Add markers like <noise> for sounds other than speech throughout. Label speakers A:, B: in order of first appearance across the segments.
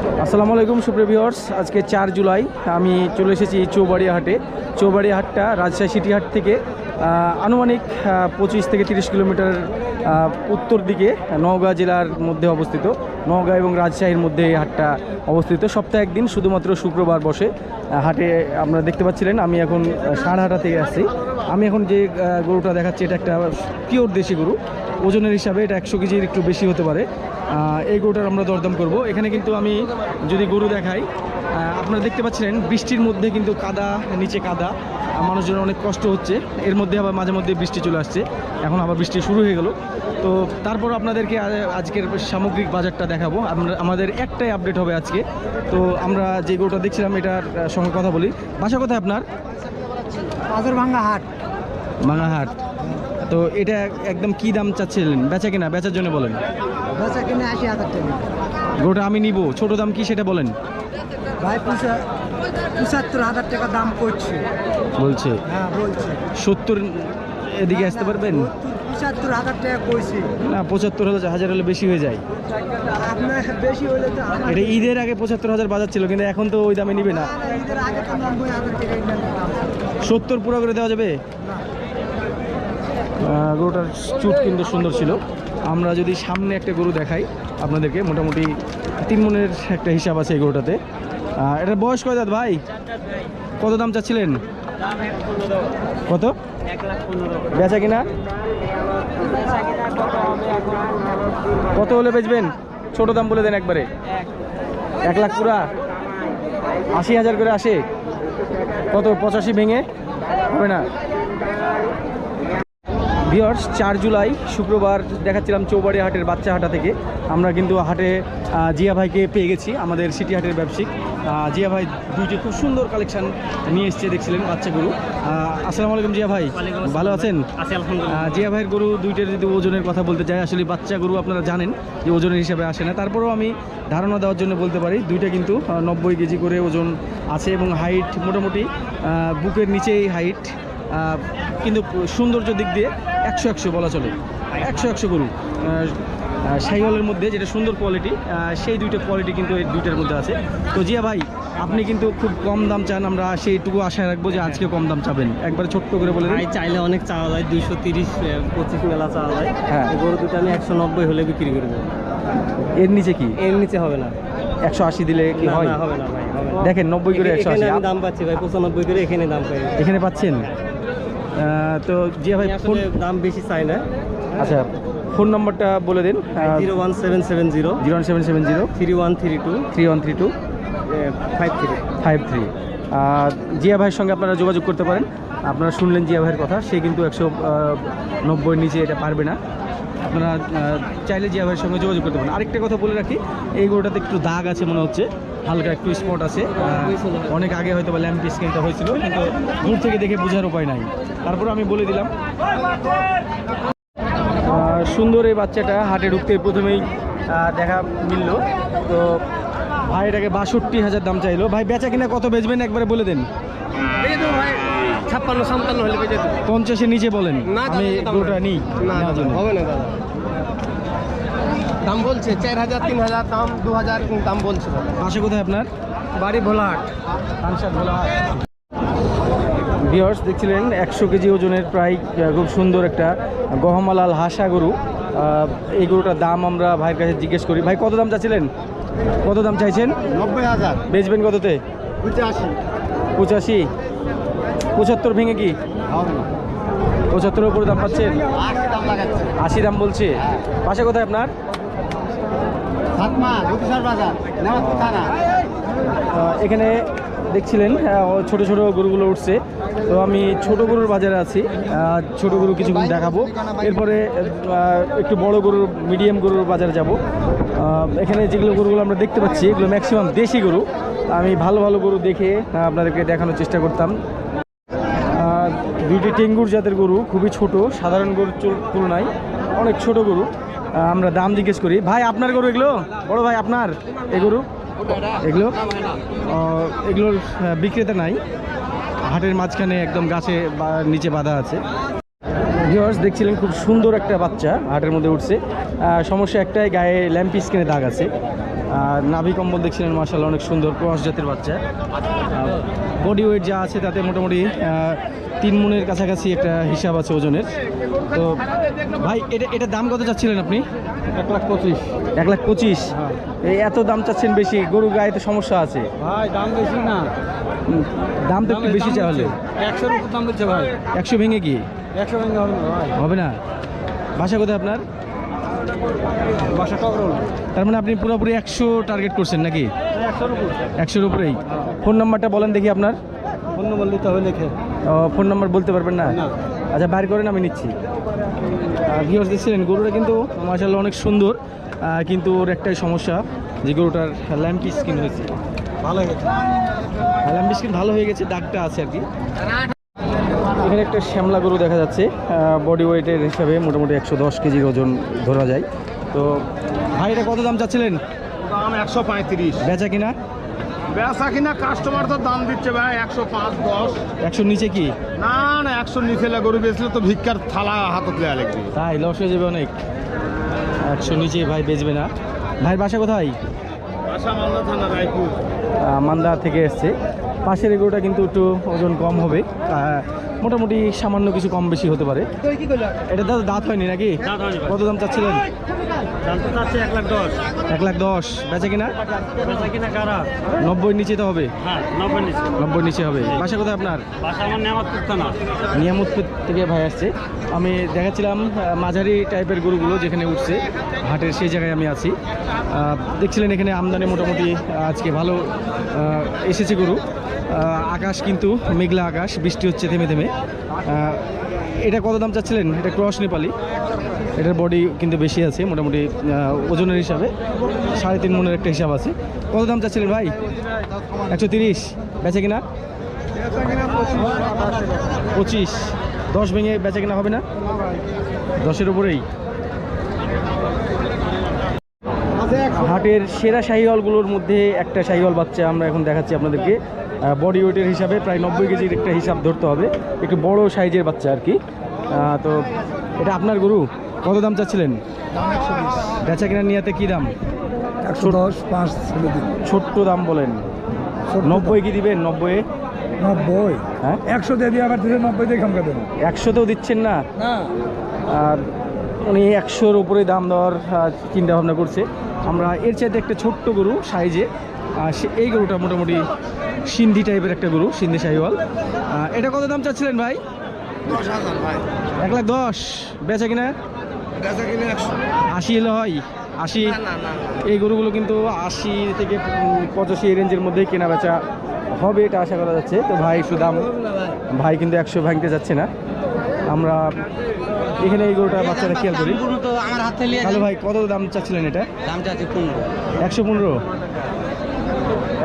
A: আসসালামু আলাইকুম সুপ্রিভিওর্স আজকে চার জুলাই, আমি চলে এসেছি চৌবাড়িয়া হাটে চৌবাড়িয়া হাটটা রাজশাহী সিটি হাট থেকে আনুমানিক পঁচিশ থেকে তিরিশ কিলোমিটার উত্তর দিকে, নওগাঁ জেলার মধ্যে অবস্থিত। নওগাঁ এবং রাজশাহীর মধ্যে এই হাটটা অবস্থিত। সপ্তাহে একদিন শুধুমাত্র শুক্রবার বসে হাটে আপনারা দেখতে পাচ্ছিলেন, আমি এখন সারহাটা থেকে আসছি। আমি এখন যে গরুটা দেখাচ্ছি, এটা একটা পিওর দেশি গরু। ওজনের হিসাবে এটা একশো কেজির একটু বেশি হতে পারে। এই গরুটার আমরা দরদাম করব। এখানে কিন্তু আমি যদি গরু দেখাই আপনারা দেখতে পাচ্ছিলেন বৃষ্টির মধ্যে কিন্তু কাদা নিচে কাদা আহ, মানুষজনের অনেক কষ্ট হচ্ছে। এর মধ্যে আবার মাঝে মধ্যে বৃষ্টি চলে আসছে। এখন আবার বৃষ্টি শুরু হয়ে গেল। তো তারপর আপনাদেরকে আজকের সামগ্রিক বাজারটা দেখাবো। আমরা আমাদের একটাই আপডেট হবে আজকে। তো আমরা যে গরুটা দেখছিলাম এটার সঙ্গে কথা বলি। বাসা কোথায় আপনার?
B: ভাঙ্গা হাট।
A: মাঙাহাট তো এটা একদম কি দাম চাচ্ছিলেন? বেচা কিনা? বেচার জন্য বলেন।
B: বেচা কিনে আশি হাজার টাকা।
A: গরুটা আমি নিব। ছোট দাম কি সেটা বলেন?
B: ভাই পঁচা- পঁচাত্তর হাজার টাকা দাম করছে।
A: বলছে।
B: হ্যাঁ বলছে।
A: সত্তর এদিকে আসতে পারবেন?
B: পঁচাত্তর হাজার টাকা কইছে।
A: না পঁচাত্তর হাজার হাজার হলে বেশি হয়ে যায়।
B: বেশি তো
A: এটা ঈদের আগে পঁচাত্তর হাজার বাজার ছিল কিন্তু এখন তো ওই দামে নিবে না।
B: না, না, ঈদের আগে তো নব্বই হাজার টাকা ইন্ডিয়ান দাম ছিল।
A: সত্তর পুরো করে দেওয়া যাবে? গরুটার চুট কিন্তু সুন্দর ছিল। আমরা যদি সামনে একটা গরু দেখাই আপনাদেরকে, মোটামুটি তিন মনের একটা হিসাব আছে এই গরুটাতে। এটার বয়স কয় দাঁত ভাই? কত দাম চাচ্ছিলেন? কত? বেচা কিনা? কত হলে বেচবেন? ছোট দাম বলে দেন একবারে। এক লাখ পুরা? আশি হাজার করে আসে। কত? পঁচাশি ভেঙে? হবে না। ভিওর্স চার জুলাই শুক্রবার দেখাচ্ছিলাম চৌবাড়ি হাটের বাচ্চা হাটা থেকে। আমরা কিন্তু হাটে জিয়া ভাইকে পেয়ে গেছি আমাদের সিটি হাটের ব্যবসায়িক। জিয়া ভাই দুইটি খুব সুন্দর কালেকশন নিয়ে এসছে দেখছিলেন বাচ্চা গরু। আসসালামু আলাইকুম জিয়া ভাই। ভালো আছেন? জিয়া ভাইয়ের গরু দুইটার যদি ওজনের কথা বলতে চাই আসলে বাচ্চা গরু আপনারা জানেন যে ওজনের হিসাবে আসে না। তারপরেও আমি ধারণা দেওয়ার জন্য বলতে পারি দুইটা কিন্তু নব্বই কেজি করে ওজন আছে এবং হাইট মোটামুটি বুকের নিচেই হাইট কিন্তু সৌন্দর্য দিক দিয়ে একশো একশো বলা চলে। একশো একশো গরু। সাইওয়ালের মধ্যে যেটা সুন্দর কোয়ালিটি সেই দুইটা কোয়ালিটি কিন্তু এই দুইটার মধ্যে আছে। তো জিয়া ভাই আপনি কিন্তু খুব কম দাম চান আমরা সেইটুকু আশায় রাখব যে আজকে কম দাম চাবেন। একবারে ছোট্ট করে বলে
C: ভাই চাইলে অনেক চাওয়া যায় দুইশো তিরিশ পঁচিশ মেলা চাওয়া যায়।
A: হ্যাঁ।
C: গরু দুটো আমি একশো নব্বই হলে বিক্রি করে দেবো।
A: এর নিচে কি?
C: এর নিচে হবে না।
A: একশো আশি দিলে কি হয়
C: না, হবে না ভাই। হবে না।
A: দেখেন নব্বই করে একশো
C: এখানে
A: আশি
C: দাম পাচ্ছি ভাই পঁচানব্বই করে এখানে দাম পাই।
A: এখানে পাচ্ছেন? তো জিয়া ভাই ফোন
C: দাম বেশি চাই না।
A: আচ্ছা ফোন নম্বরটা বলে দিন।
C: Zero one seven seven zero.
A: Zero seven seven zero.
C: Three one three two.
A: Three one three two.
C: Five three.
A: Five three. Zia ভাইয়ের সঙ্গে আপনারা যোগাযোগ করতে পারেন। আপনারা শুনলেন জিয়া ভাইয়ের কথা। সে কিন্তু একশো নব্বই নিচে এটা পারবে না। আপনারা চাইলে জিয়া ভাইয়ের সঙ্গে যোগাযোগ করতে পারেন। আরেকটা কথা বলে রাখি, এই গরুটাতে একটু দাগ আছে মনে হচ্ছে, হালকা একটু স্পট আছে। অনেক আগে হয়তো বা ল্যাম্প স্ক্রিনটা হয়েছিল, কিন্তু দূর থেকে দেখে বোঝার উপায় নাই। তারপর আমি বলে দিলাম সুন্দর এই বাচ্চাটা হাটে ঢুকতে প্রথমেই দেখা মিললো। তো ভাই এটাকে বাষট্টি হাজার দাম চাইলো। ভাই বেচা কিনা কত বেচবেন একবারে বলে দেন।
C: ভাই ছাপ্পান্ন সাতান্ন হলে বেঁচে দেবো
A: পঞ্চাশের নিচে বলেন।
C: না,
A: আমি গরুটা
C: নিই। না হবে না দাদা। দাম বলছে চার হাজার তিন হাজার দাম দু হাজার দাম বলছে দাদা।
A: কোথায় আপনার?
C: বাড়ি ভোলাহাট।
A: ভিওর্স দেখছিলেন একশো কেজি ওজনের প্রায় খুব সুন্দর একটা গহমালাল হাসা গরু। এই গরুটার দাম আমরা ভাইয়ের কাছে জিজ্ঞেস করি। ভাই কত দাম চাচ্ছিলেন কত দাম চাইছেন?
B: নব্বই হাজার।
A: বেচবেন কততে?
B: পঁচাশি।
A: পঁচাশি? পঁচাত্তর ভেঙে কি? পঁচাত্তরের উপরে দাম পাচ্ছেন
B: আশি দাম
A: বলছে। পাশে কোথায় আপনার? এখানে দেখছিলেন ছোট ছোট গরুগুলো উঠছে। তো আমি ছোট গরুর বাজারে আছি। ছোট গরু কিছুক্ষণ দেখাবো। এরপরে একটু বড় গরুর মিডিয়াম গরুর বাজারে যাব। এখানে যেগুলো গরুগুলো আমরা দেখতে পাচ্ছি এগুলো ম্যাক্সিমাম দেশি গরু। আমি ভালো ভালো গরু দেখে আপনাদেরকে দেখানোর চেষ্টা করতাম। দুইটি টেঙ্গুর জাতের গরু খুবই ছোট, সাধারণ গরুর তুলনায় অনেক ছোট গরু। আমরা দাম জিজ্ঞেস করি। ভাই, আপনার গরু এগুলো? বড় ভাই, আপনার? এই গরু? এগুলো? এগুলোর বিক্রেতা নাই। হাটের মাঝখানে একদম গাছে বা- নিচে বাঁধা আছে। ভিউয়ার্স দেখছিলেন খুব সুন্দর একটা বাচ্চা, হাটের মধ্যে উঠছে। সমস্যা একটাই, গায়ে ল্যাম্প স্কিনে দাগ আছে। আর নাভি কম্বল দেখছিলেন মার্শাল অনেক সুন্দর ক্রস জাতের বাচ্চা। বডি ওয়েট যা আছে তাতে মোটামুটি তিন মনের কাছাকাছি একটা হিসাব আছে ওজনের। তো ভাই এটা এটা দাম কত চাচ্ছিলেন আপনি?
C: এক লাখ পঁচিশ।
A: এক লাখ পঁচিশ? এই এত দাম চাচ্ছেন বেশি গরু গায়ে তো সমস্যা আছে।
C: ভাই দাম বেশি না।
A: দাম তো একটু বেশি চাওয়ালে
C: একশোর দাম দিচ্ছে ভাই।
A: একশো ভেঙে কি?
C: একশো ভেঙে হবে না ভাই।
A: হবে না? বাসা কোথায় আপনার?
C: বাসা
A: তার মানে আপনি পুরোপুরি একশো টার্গেট করছেন নাকি?
C: একশোর
A: উপরেই। ফোন নাম্বারটা বলেন দেখি আপনার।
C: ফোন নম্বর নিতে হবে লিখে।
A: ফোন নাম্বার বলতে পারবেন না। আচ্ছা বাইর করেন আমি নিচ্ছি। ভিউয়ার্স দেখছিলেন গরুটা কিন্তু মার্শাল্লাহ অনেক সুন্দর। কিন্তু ওর একটাই সমস্যা যে গরুটার ল্যাম্প স্কিন হয়েছে।
C: ভালো হয়ে গেছে
A: ল্যাম্প স্কিন ভালো হয়ে গেছে দাগটা আছে আর কি। এখানে একটা শ্যামলা গরু দেখা যাচ্ছে বডি ওয়েটের হিসাবে মোটামুটি একশো দশ কেজির ওজন ধরা যায়। তো ভাই এটা কত দাম চাচ্ছিলেন?
D: দাম একশো পঁয়ত্রিশ।
A: বেচা কিনা?
D: বেচা কিনা কাস্টমার তো দাম দিচ্ছে ভাই একশো পাঁচ দশ।
A: একশো নিচে কি?
D: না না একশো নিচে গরু বেচলে তো ভিক্ষার থালা হাতত লেয়া লাগবে।
A: তাই লস হয়ে যাবে অনেক। একশো নিচে ভাই বেচবে না। ভাই বাসা কোথায়?
D: আশা মালদা থানা রায়পুর।
A: মান্দা থেকে এসছে। পাশের এগুলোটা কিন্তু একটু ওজন কম হবে। মোটামুটি সামান্য কিছু কম বেশি হতে পারে। এটা দাদা দাঁত হয়নি নাকি। কত দাম চাচ্ছিলেন?
C: এক লাখ দশ।
A: বেচে কিনা?
C: বেচা কিনা কারা?
A: নব্বই নিচে তো হবে।
C: হ্যাঁ নব্বই
A: নিচে। হবে। বাসা কোথায় আপনার? নিয়ামতপুর থেকে ভাই আসছে। আমি দেখাচ্ছিলাম মাঝারি টাইপের গরুগুলো যেখানে উঠছে হাটের সেই জায়গায় আমি আছি। দেখছিলেন এখানে আমদানি মোটামুটি আজকে ভালো এসেছে গরু। আকাশ কিন্তু মেঘলা আকাশ বৃষ্টি হচ্ছে থেমে থেমে। এটা কত দাম চাচ্ছিলেন? এটা ক্রস নেপালি। এটার বডি কিন্তু বেশি আছে, মোটামুটি ওজনের হিসাবে। সাড়ে তিন মনের একটা হিসাব আছে। কত দাম চাচ্ছিলেন ভাই? একশো তিরিশ। বেচে কিনা? পঁচিশ। দশ ভেঙে বেচা কেনা হবে না? দশের উপরেই। হাটের সেরা শাহিওয়ালগুলোর মধ্যে একটা শাহিওয়াল বাচ্চা আমরা এখন দেখাচ্ছি আপনাদেরকে। বডি ওয়েটের হিসাবে প্রায় নব্বই কেজির একটা হিসাব ধরতে হবে। একটু বড় সাইজের বাচ্চা আর কি। তো এটা আপনার গরু? কত দাম চাচ্ছিলেন? বেচা কেনার নিয়াতে কী দাম?
B: একশো দশ পাঁচ
A: ছোট্ট দাম বলেন। নব্বই কি দিবেন? নব্বই?
B: নব্বই?
A: হ্যাঁ?
B: একশো দিয়ে দিয়ে আবার দিলে নব্বই দিয়ে খামকা দেবো।
A: একশোতেও দিচ্ছেন না?
B: না।
A: আর উনি একশোর উপরে দাম দেওয়ার চিন্তা ভাবনা করছে। আমরা এর চাইতে একটা ছোট্ট গরু সাইজে। আর সে- এই গরুটা মোটামুটি সিন্ধি টাইপের একটা গরু সিন্ধি শাহিওয়াল আহ, এটা কত দাম চাচ্ছিলেন ভাই? এক লাখ দশ। বেচা কিনা? আশি এলে হয়। আশি? এই গরুগুলো কিন্তু আশি থেকে পঁচাশি এই রেঞ্জের মধ্যেই কেনা বেচা হবে এটা আশা করা যাচ্ছে। তো ভাই একটু দাম ভাই কিন্তু একশো ভাঙতে যাচ্ছে না। আমরা এখানে এই গরুটা বাচ্চারা খেয়াল করি।
C: তো আমার হাতে নিয়ে
A: হ্যালো ভাই কত দাম চাচ্ছিলেন এটা?
C: দাম চাচ্ছে পনেরো।
A: একশো পনেরো?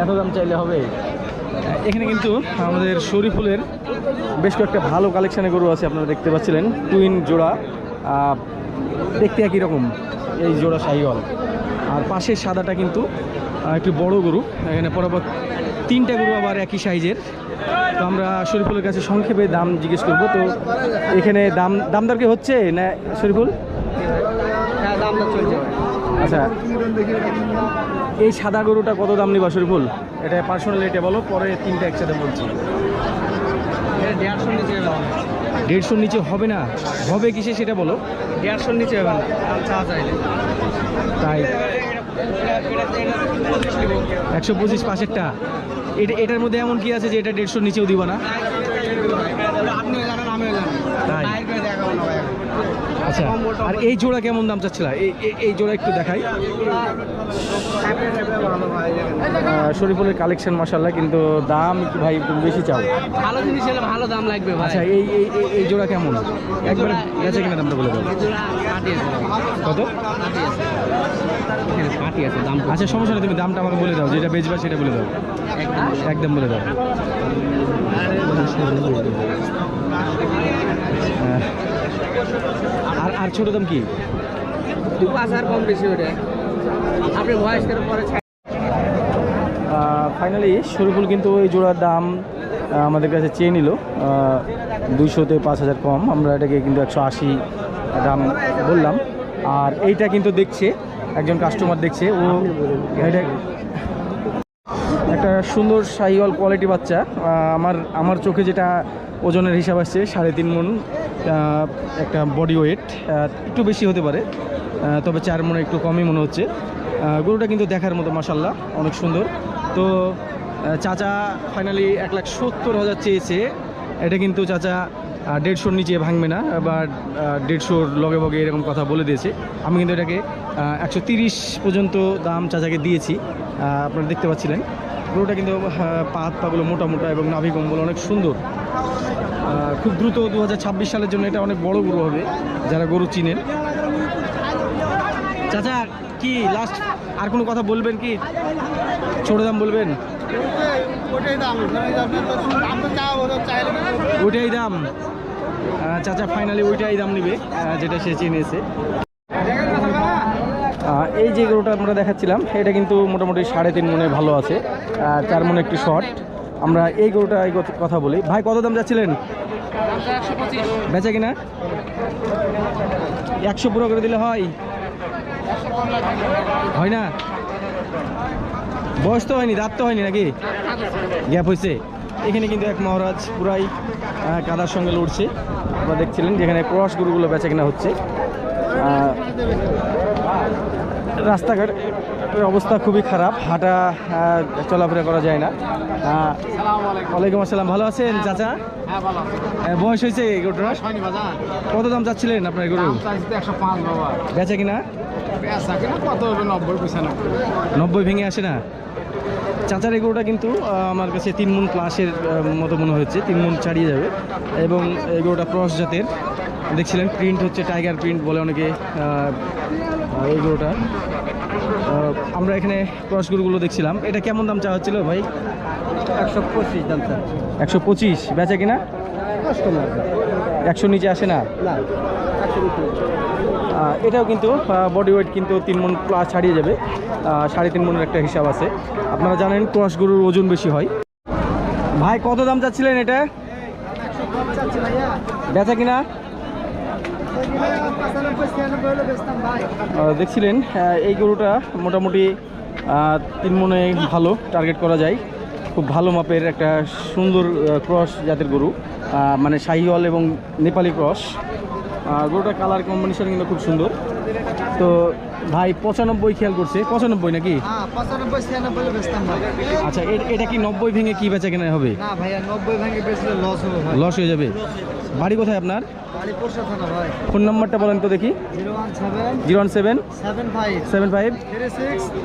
A: এত দাম চাইলে হবে? এখানে কিন্তু আমাদের শরীফুলের বেশ কয়েকটা ভালো কালেকশানে গরু আছে আপনারা দেখতে পাচ্ছিলেন। টুইন জোড়া দেখতে একই রকম এই জোড়া শাহিওয়াল আর পাশের সাদাটা কিন্তু একটু বড় গরু এখানে পরপর তিনটা গরু আবার একই সাইজের। তো আমরা শরীফুলের কাছে সংক্ষেপে দাম জিজ্ঞেস করব। তো এখানে দাম দামদার কি হচ্ছে না শরীফুল?
C: হ্যাঁ
A: আচ্ছা। এই সাদা গরুটা কত দাম নিবা শরীফুল? এটা পার্সোনাল এটা বলো পরে তিনটা একসাথে বলছি।
C: দেড়শোর নিচে হবে না।
A: হবে না? হবে কিসে সেটা বলো।
C: দেড়শোর নিচে হবে না।
A: তাই। একশো পঁচিশ পাশেরটা। এটা এটার মধ্যে এমন কি আছে যে এটা দেড়শোর নিচেও দিব না
C: আপনিও জানেন আমিও জানি
A: তাই
C: বাইর করে দেখাবো না ভাই
A: আচ্ছা আর এই জোড়া কেমন দাম চাচ্ছিল? এই জোড়া একটু দেখাই। শরীফুলের কালেকশন মাসাল্লাহ কিন্তু দাম একটু ভাই একটু বেশি চাও।
C: ভালো জিনিস হলে ভালো দাম লাগবে
A: আচ্ছা এই এই এই- জোড়া কেমন? একবার গেছে কিনা দামটা বলে
C: আছে।
A: কত? আচ্ছা সমস্যা নেই তুমি দামটা আমাকে বলে দাও যেটা বেচবা সেটা বলে দাও।
C: একদম।
A: বলে দাও। আর ছোট দাম কি?
C: দু পাঁচ হাজার কম বেশি ওঠে আপনি ভয়েস পরে
A: ফাইনালি শরীফুল কিন্তু ওই জোড়ার দাম আমাদের কাছে চেয়ে নিল। দুইশোতে পাঁচ হাজার কম। আমরা এটাকে কিন্তু একশো আশি দাম বললাম। আর এইটা কিন্তু দেখছে একজন কাস্টমার দেখছে। ও এটা একটা সুন্দর সাইওয়াল কোয়ালিটি বাচ্চা। আমার আমার চোখে যেটা ওজনের হিসাব আসছে সাড়ে তিন মন একটা বডি ওয়েট একটু বেশি হতে পারে তবে চার মনে একটু কমই মনে হচ্ছে। গরুটা কিন্তু দেখার মতো মাসাল্লাহ অনেক সুন্দর। তো চাচা ফাইনালি এক লাখ সত্তর হাজার চেয়েছে। এটা কিন্তু চাচা দেড়শোর নিচে ভাঙবে না বা দেড়শোর লগে বগে এরকম কথা বলে দিয়েছে। আমি কিন্তু এটাকে একশো পর্যন্ত দাম চাচাকে দিয়েছি আপনারা দেখতে পাচ্ছিলেন। গরুটা কিন্তু আহ, পা হাত পাগুলো মোটা মোটা এবং নাভি কম্বল অনেক সুন্দর। খুব দ্রুত দু হাজার ছাব্বিশ সালের জন্য এটা অনেক বড় গরু হবে যারা গরু চিনেন। চাচা কি লাস্ট আর কোনো কথা বলবেন কি? ছোট দাম বলবেন? ওইটাই দাম। চাচা ফাইনালি ওইটাই দাম নেবে যেটা সে চিনিয়েছে আহ, এই যে গরুটা আমরা দেখাচ্ছিলাম, এটা কিন্তু মোটামুটি সাড়ে তিন মনে ভালো আছে চার মনে একটু শর্ট আমরা এই গরুটা কথা বলি। ভাই, কত দাম যাচ্ছিলেন? বেচা কিনা? একশো পুরো করে দিলে হয়। হয় না? বয়স তো হয়নি, দাঁত তো হয়নি নাকি? গ্যাপ হয়েছে এখানে কিন্তু এক মহারাজ পুরাই কাদার সঙ্গে লড়ছে। আপনারা দেখছিলেন যেখানে ক্রস গরুগুলো বেচা কেনা হচ্ছে। রাস্তাঘাটের অবস্থা খুবই খারাপ হাঁটা চলাফেরা করা যায় না। ওয়ালাইকুম আসসালাম ভালো আছেন চাচা?
C: হ্যাঁ আছে।
A: আহ, বয়স হয়েছে এই গরুটার? কত দাম চাচ্ছিলেন আপনার গরু? বেচা কিনা?
C: নব্বই
A: ভেঙে আসে না? চাচার এই গরুটা কিন্তু আমার কাছে তিন মন প্লাসের মতো মনে হচ্ছে তিন মন ছাড়িয়ে যাবে। এবং এই গরুটা ক্রস জাতের। দেখছিলেন প্রিন্ট হচ্ছে টাইগার প্রিন্ট বলে অনেকে এই গরুটা। আমরা এখানে ক্রস গরুগুলো দেখছিলাম। এটা কেমন দাম চাওয়া হচ্ছিল ভাই?
B: একশো পঁচিশ দাম স্যার
A: একশো পঁচিশ। বেচা কিনা? একশো নিচে আসে না? এটাও কিন্তু বডি ওয়েট কিন্তু তিন মন প্লাস ছাড়িয়ে যাবে। সাড়ে তিন মনের একটা হিসাব আছে। আপনারা জানেন ক্রস গরুর ওজন বেশি হয়। ভাই কত দাম চাচ্ছিলেন এটা? বেচা কিনা
B: পঁচানব্বই ছিয়ানব্বই হলে বেচতাম ভাই
A: আহ, দেখছিলেন এই গরুটা মোটামুটি তিন মনে ভালো টার্গেট করা যায়। খুব ভালো মাপের একটা সুন্দর ক্রস জাতের গরু মানে শাহিওয়াল এবং নেপালি ক্রস গরুটা কালার কম্বিনেশন কিন্তু খুব সুন্দর। তো ভাই পঁচানব্বই খেয়াল করছে। পঁচানব্বই নাকি? আচ্ছা এটা কি নব্বই ভেঙে কি বেচা কেনা হবে?
B: লস
A: হয়ে যাবে। বাড়ি কোথায় আপনার? ফোন নাম্বারটা বলেন তো দেখি।
B: Zero one seven
A: seven
B: five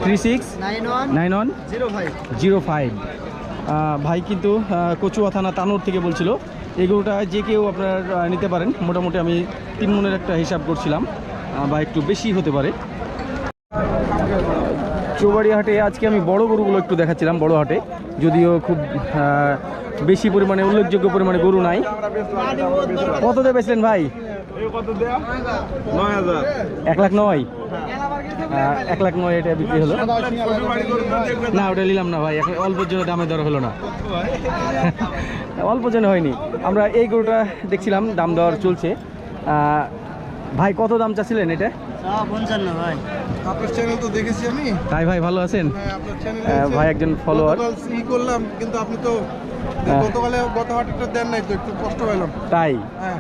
B: three six nine one zero five.
A: ভাই কিন্তু কচুয়া থানা তানোর থেকে বলছিল। এই গরুটা যে কেউ আপনার নিতে পারেন। মোটামুটি আমি তিন মনের একটা হিসাব করছিলাম। বা একটু বেশি হতে পারে। চৌবাড়ি হাটে আজকে আমি বড় গরুগুলো একটু দেখাচ্ছিলাম বড় হাটে। যদিও খুব বেশি পরিমাণে উল্লেখযোগ্য পরিমাণে গরু নাই। কত দিয়ে বেচলেন ভাই? এক লাখ নয়? এক লাখ নয় এটা বিক্রি হলো। না ওটা নিলাম না ভাই এখন অল্পের জন্য দামে দর হলো না। অল্প জন্য হয়নি। আমরা এই গরুটা দেখছিলাম দাম দর চলছে। ভাই কত দাম চাচ্ছিলেন এটা?
B: পঞ্চান্ন ভাই।
D: আপনার চ্যানেল তো দেখেছি আমি।
A: তাই ভাই ভালো আছেন?
D: হ্যাঁ আপনার চ্যানেল
A: আহ, ভাই একজন ফলোয়ার
D: ই করলাম কিন্তু আপনি তো। গতকালে গত হাটটা দেন নাই তো একটু কষ্ট পেলাম
A: তাই?
D: হ্যাঁ।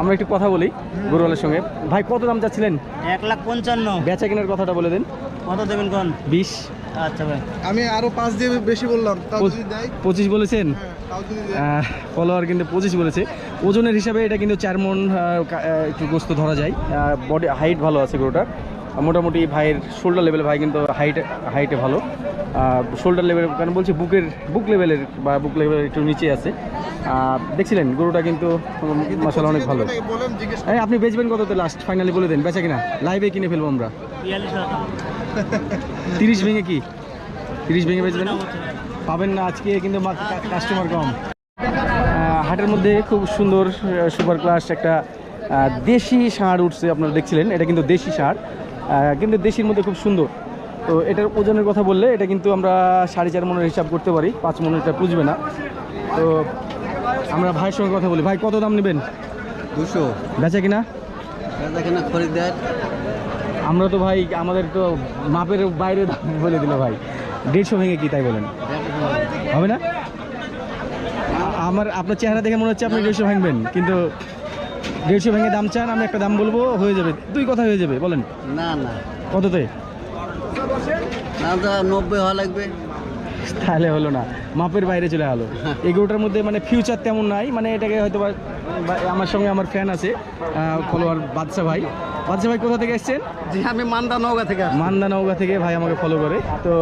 A: আমরা একটু কথা বলি গরুওয়ালার সঙ্গে। ভাই কত দাম চাচ্ছিলেন?
B: এক লাখ পঞ্চান্ন।
A: বেচা কেনার কথাটা বলে দেন।
B: কত দেবেন কোন?
A: বিশ।
B: আচ্ছা ভাই।
D: আমি আরও পাঁচ দিয়ে বেশি বললাম তাও
A: পঁচিশ বলেছেন?
D: হ্যাঁ তাও যদি দেয়।
A: ফলোয়ার কিন্তু পঁচিশ বলেছে। ওজনের হিসাবে এটা কিন্তু চার মন একটু গোস্ত ধরা যায়। বডি হাইট ভালো আছে গরুটার। মোটামুটি ভাইয়ের শোল্ডার লেভেল ভাই কিন্তু হাইট হাইটে ভালো। শোল্ডার লেভেল কারণ বলছি বুকের বুক লেভেলের বা বুক লেভেলের একটু নিচে আছে। দেখছিলেন গরুটা কিন্তু মশলা অনেক ভালো। এই, আপনি বেচবেন কততে লাস্ট ফাইনালি বলে দেন বেচা কিনা? লাইভে কিনে ফেলব আমরা। তিরিশ ভেঙে কি? তিরিশ ভেঙে বেচবেন? পাবেন না আজকে কিন্তু কাস্টমার কম। হাটের মধ্যে খুব সুন্দর সুপার ক্লাস একটা দেশি ষাঁড় উঠছে আপনারা দেখছিলেন। এটা কিন্তু দেশি আহ, কিন্তু দেশির মধ্যে খুব সুন্দর। তো এটার ওজনের কথা বললে এটা কিন্তু আমরা সাড়ে চার মনের হিসাব করতে পারি পাঁচ মনের এটা পুজবে না। তো আমরা ভাইয়ের সঙ্গে কথা বলি। ভাই কত দাম নেবেন?
B: দুশো।
A: বেচা কিনা?
B: খরিদ্দার।
A: আমরা তো ভাই আমাদের তো মাপের বাইরে দাম বলে দিল ভাই। দেড়শো ভেঙে কি তাই বলেন? হবে না? আমার আপনার চেহারা দেখে মনে হচ্ছে আপনি দেড়শো ভাঙবেন কিন্তু দেড়শো ভেঙে দাম চান আমি একটা দাম বলব হয়ে যাবে। দুই কথা হয়ে যাবে বলেন।
B: না না।
A: কততে?
B: নব্বই হওয়া লাগবে।
A: তাহলে হলো না। মাপের বাইরে চলে গেলো <laughs> এগুলোটার মধ্যে মানে ফিউচার তেমন নাই মানে এটাকে হয়তো আমার সঙ্গে আমার ফ্যান আছে ফলোয়ার বাদশা ভাই। বাদশা ভাই কোথা থেকে এসছেন?
B: জি আমি মান্দা নওগা থেকে
A: মান্দা নৌকা থেকে ভাই আমাকে ফলো করে। তো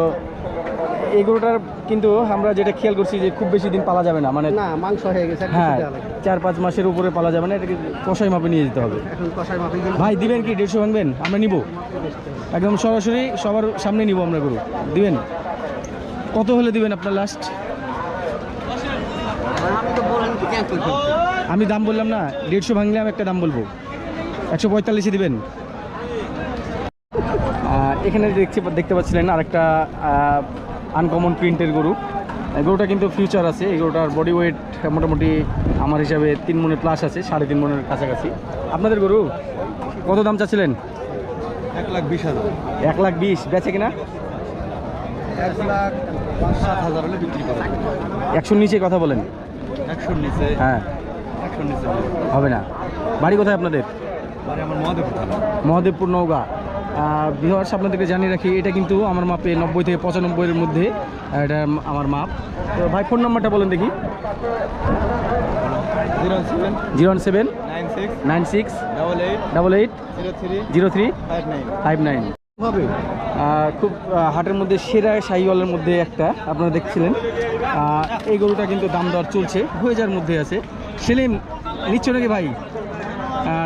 A: এগুলোটার কিন্তু আমরা যেটা খেয়াল করছি যে খুব বেশি দিন পালা যাবে না মানে
B: না মাংস হয়ে গেছে
A: হ্যাঁ চার পাঁচ মাসের উপরে পালা যাবে না এটাকে কষাই মাপে নিয়ে যেতে হবে। ভাই দিবেন কি? দেড়শো ভাঙবেন? আমরা নিব। একদম সরাসরি সবার সামনে নিব আমরা গরু। দিবেন? কত হলে দিবেন আপনার লাস্ট
B: আমি
A: দাম বললাম না দেড়শো ভাঙলে আমি একটা দাম বলব। একশো পঁয়তাল্লিশে দিবেন। এখানে দেখছি দেখতে পাচ্ছিলেন আরেকটা আনকমন প্রিন্টের গরু। এই গরুটা কিন্তু ফিউচার আছে। এই গরুটার বডি ওয়েট মোটামুটি আমার হিসাবে তিন মনে প্লাস আছে সাড়ে তিন মনের কাছাকাছি। আপনাদের গরু কত দাম চাচ্ছিলেন?
B: এক লাখ বিশ হাজার।
A: এক লাখ বিশ বেচে কিনা?
B: এক লাখ সাত হাজার হলে বিক্রি করে
A: একশোর নিচে কথা বলেন।
B: একশোর নিচে?
A: হ্যাঁ।
B: একশোর নিচে
A: হবে না। বাড়ি কোথায় আপনাদের?
B: আমার মহাদেবপুর
A: মহাদেবপুর নৌগা বিহার আপনাদেরকে জানিয়ে রাখি এটা কিন্তু আমার মাপে নব্বই থেকে পঁচানব্বইয়ের মধ্যে এটা আমার মাপ। তো ভাই ফোন নাম্বারটা বলেন দেখি।
B: Zero
A: one seven
B: nine six double eight
A: double eight
B: zero three five nine. হবে
A: খুব হাটের মধ্যে সেরা শাহিওয়ালের মধ্যে একটা আপনারা দেখছিলেন। এই গরুটা কিন্তু দাম দর চলছে হয়ে যাওয়ার মধ্যে আছে। সেলিম নিচ্ছ নাকি ভাই?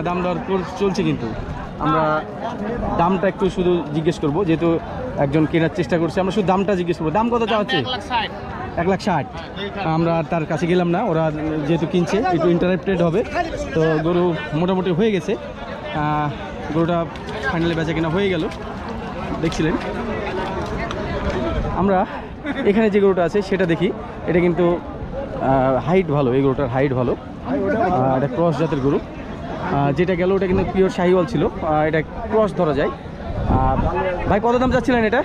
A: দাম দর চল- চলছে কিন্তু। আমরা দামটা একটু শুধু জিজ্ঞেস করব যেহেতু একজন কেনার চেষ্টা করছে আমরা শুধু দামটা জিজ্ঞেস করব। দাম কত চাওয়াচ্ছে? এক লাখ ষাট। আমরা তার কাছে গেলাম না ওরা যেহেতু কিনছে একটু ইন্টারেপ্টেড হবে। তো গরু মোটামুটি হয়ে গেছে। গরুটা ফাইনালি বেচা কেনা হয়ে গেল। দেখছিলেন? আমরা এখানে যে গরুটা আছে সেটা দেখি। এটা কিন্তু হাইট ভালো এই গরুটার হাইট ভালো। এটা ক্রস জাতের গরু। যেটা গেল ওটা কিন্তু পিওর শাহিওয়াল ছিল। এটা ক্রস ধরা যায়। ভাই কত দাম চাচ্ছিলেন এটা?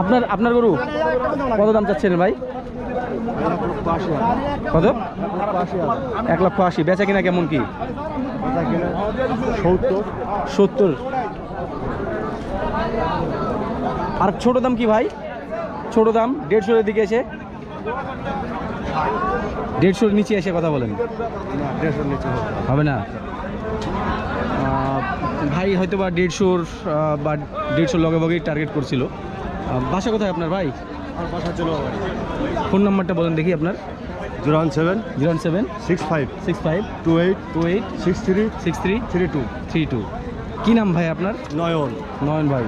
A: আপনার আপনার গরু? কত দাম চাচ্ছিলেন ভাই? কত? এক লক্ষ আশি। বেচা কিনা কেমন কি?
B: সত্তর।
A: সত্তর। আর ছোট দাম কি ভাই? ছোট দাম দেড়শোর দিকে এসে। দেড়শোর নিচে এসে কথা বলেন।
B: দেড়শোর নিচে হবে
A: না। ভাই হয়তো বা দেড়শোর বা দেড়শোর লগে বগেই টার্গেট করছিল। বাসা কোথায় আপনার ভাই?
B: বাসা চলো
A: ফোন নাম্বারটা বলেন দেখি আপনার।
B: Zero one seven.
A: Zero one seven.
B: Six five.
A: Six five.
B: Two eight.
A: Two eight.
B: Six three.
A: Six three.
B: Three two.
A: Three two. কী নাম ভাই আপনার?
B: নয়ন।
A: নয়ন ভাই।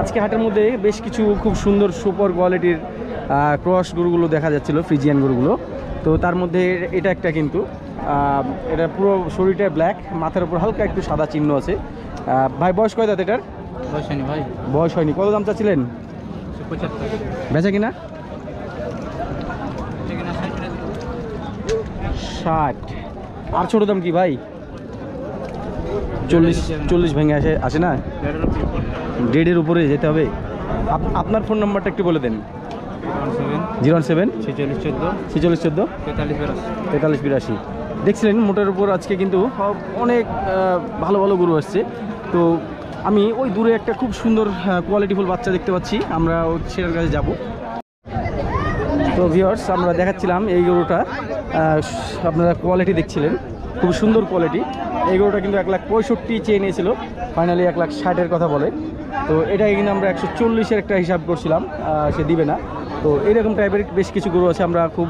A: আজকে হাটের মধ্যে বেশ কিছু খুব সুন্দর সুপার কোয়ালিটির ক্রস গরুগুলো দেখা যাচ্ছিল ফ্রিজিয়ান গরুগুলো। তো তার মধ্যে এটা একটা কিন্তু এটা পুরো শরীরটা ব্ল্যাক মাথার উপর হালকা একটু সাদা চিহ্ন আছে। ভাই বয়স কয় দাঁত এটার?
C: বসেনি ভাই।
A: বয়স হয়নি। কত দাম চাচ্ছিলেন? বেচা কিনা? ষাট। আর ছোট দাম কি ভাই? চল্লিশ চল্লিশ ভেঙে আসে আসে না? ডেডের উপরে। যেতে হবে। আপ- আপনার ফোন নাম্বারটা একটু বলে দেন। Zero one seven.
C: ছেচল্লিশ চোদ্দ।
A: ছেচল্লিশ চোদ্দ?
C: তেতাল্লিশ
A: বিরাশি। দেখছিলেন মোটার উপর আজকে কিন্তু অনেক ভালো ভালো গরু আসছে। তো আমি ওই দূরে একটা খুব সুন্দর কোয়ালিটিফুল বাচ্চা দেখতে পাচ্ছি। আমরা ও- সেটার কাছে যাব। তো ভিওর্স আমরা দেখাচ্ছিলাম এই গরুটা। আপনারা কোয়ালিটি দেখছিলেন। খুব সুন্দর কোয়ালিটি এই গরুটা কিন্তু এক লাখ পঁয়ষট্টি চেয়ে নিয়েছিল। ফাইনালি এক লাখ ষাটের কথা বলে। তো এটাই কিন্তু আমরা একশো চল্লিশের একটা হিসাব করছিলাম। সে দিবে না। তো এরকম টাইপের বেশ কিছু গরু আছে আমরা খুব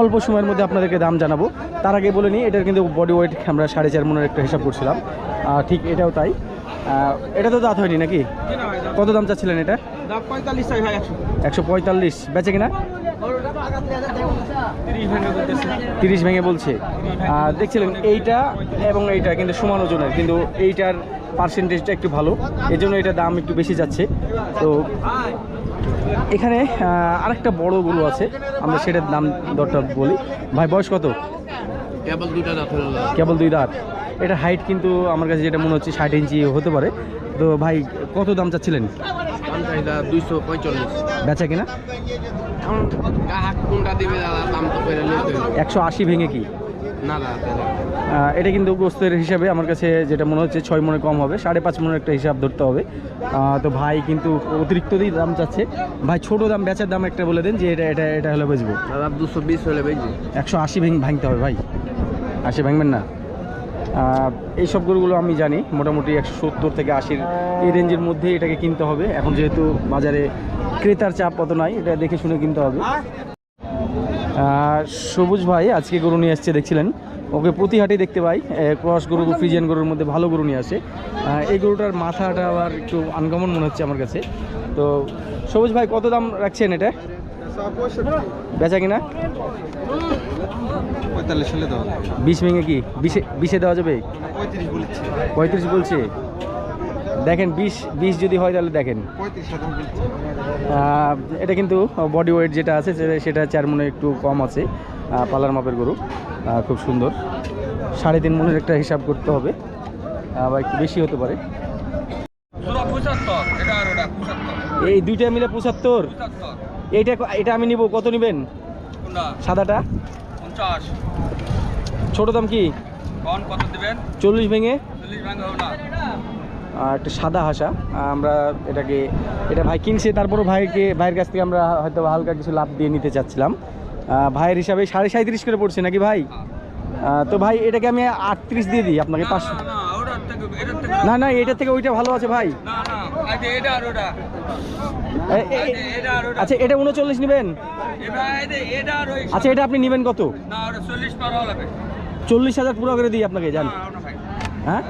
A: অল্প সময়ের মধ্যে আপনাদেরকে দাম জানাব। তার আগে বলে নিই এটার কিন্তু বডি ওয়েট আমরা সাড়ে চার মনের একটা হিসাব করছিলাম। ঠিক এটাও তাই। এটা তো দাঁত হয়নি নাকি? কত দাম চাচ্ছিলেন এটা?
C: একশো।
A: পঁয়তাল্লিশ। বেচে কিনা? তিরিশ ভেঙে বলছে। আর দেখছিলেন এইটা এবং এইটা কিন্তু সমান ওজনের কিন্তু এইটার পার্সেন্টেজটা একটু ভালো। এই জন্য এটার দাম একটু বেশি যাচ্ছে। তো এখানে আরেকটা বড় গরু আছে। আমরা সেটার দাম দরটা বলি। ভাই বয়স কত?
C: কেবল দুইটা দাঁত
A: কেবল দুই দাঁত। এটা হাইট কিন্তু আমার কাছে যেটা মনে হচ্ছে ষাট ইঞ্চি হতে পারে। তো ভাই কত দাম চাচ্ছিলেন?
C: দুইশো পঁয়তাল্লিশ।
A: বেচা কিনা। একশো আশি ভেঙে কি? এটা কিন্তু গোস্তের হিসাবে আমার কাছে যেটা মনে হচ্ছে ছয় মনে কম হবে সাড়ে পাঁচ মনের একটা হিসাব ধরতে হবে। তো ভাই কিন্তু অতিরিক্ত দিয়ে দাম চাচ্ছে। ভাই ছোট দাম বেচার দাম একটা বলে দেন যে এটা এটা এটা হলে বেচবো।
C: দুশো বিশ হলে বেশি
A: একশো আশি ভেঙে ভাঙতে হবে ভাই। আশি ভাঙবেন না। আহ, এই সব গরুগুলো আমি জানি মোটামুটি একশো সত্তর থেকে আশির এই রেঞ্জের মধ্যে এটাকে কিনতে হবে। এখন যেহেতু বাজারে ক্রেতার চাপ অত নাই এটা দেখে শুনে কিনতে হবে। সবুজ ভাই আজকে গরু নিয়ে আসছে দেখছিলেন? ওকে প্রতি হাটে দেখতে পাই। ক্রস গরু ফ্রিজিয়ান গরুর মধ্যে ভালো গরু নিয়ে আসে। এই গরুটার মাথাটা আবার একটু আনকমন মনে হচ্ছে আমার কাছে। তো সবুজ ভাই কত দাম রাখছেন এটা? বেচা কিনা?
B: পঁয়তাল্লিশ
A: বিশ ভেঙে কি? বিশে বিশে দেওয়া যাবে?
B: পঁয়ত্রিশ বলছে?
A: দেখেন বিশ বিশ যদি হয় তাহলে দেখেন। এটা কিন্তু বডি ওয়েট যেটা আছে সেটা- সেটা চার মনে একটু কম আছে। পালার মাপের গরু। খুব সুন্দর। সাড়ে তিন মনের একটা হিসাব করতে হবে। বা একটু বেশি হতে পারে। এই দুইটা মিলে পঁচাত্তর? এইটা এটা আমি নিব কত নেবেন? সাদাটা? ছোট দাম কি? চল্লিশ ভেঙে? আর একটা সাদা হাসা। আমরা এটাকে এটা ভাই কিনছে তারপরও ভাইকে ভাইয়ের কাছ থেকে আমরা হয়তো হালকা কিছু লাভ দিয়ে নিতে চাচ্ছিলাম। ভাইয়ের হিসাবে সাড়ে সাঁত্রিশ করে পড়ছে নাকি ভাই? তো ভাই এটাকে আমি আটত্রিশ দিয়ে দিই আপনাকে পাঁচশো। না না এটা থেকে ওইটা ভালো আছে ভাই। আচ্ছা এটা উনচল্লিশ নেবেন? আচ্ছা এটা আপনি নেবেন কত? চল্লিশ হাজার পুরো করে দিই আপনাকে জান হ্যাঁ?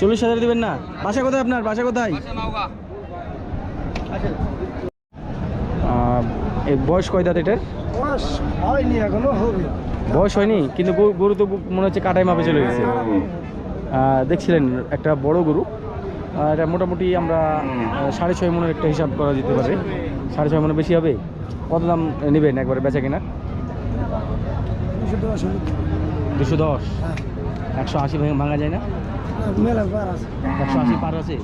A: চল্লিশ হাজার দিবেন না। বাসা কোথায় আপনার? বাসা কোথায়? এই বয়স কয় দাঁত এটার?
B: হয়নি এখনও
A: বয়স হয়নি কিন্তু গরু- তো মনে হচ্ছে কাটাই মাপে চলে গেছে। দেখছিলেন একটা বড় গরু। এটা মোটামুটি আমরা সাড়ে ছয় মনের একটা হিসাব করা যেতে পারে। সাড়ে ছয় মনে বেশি হবে? কত দাম নেবেন একবারে বেচা কিনা
B: দুশো দশ
A: দুশো দশ? একশো আশি ভাঙা যায় না?
B: মেলা পার আছে।
A: একশো আশি পার আছে?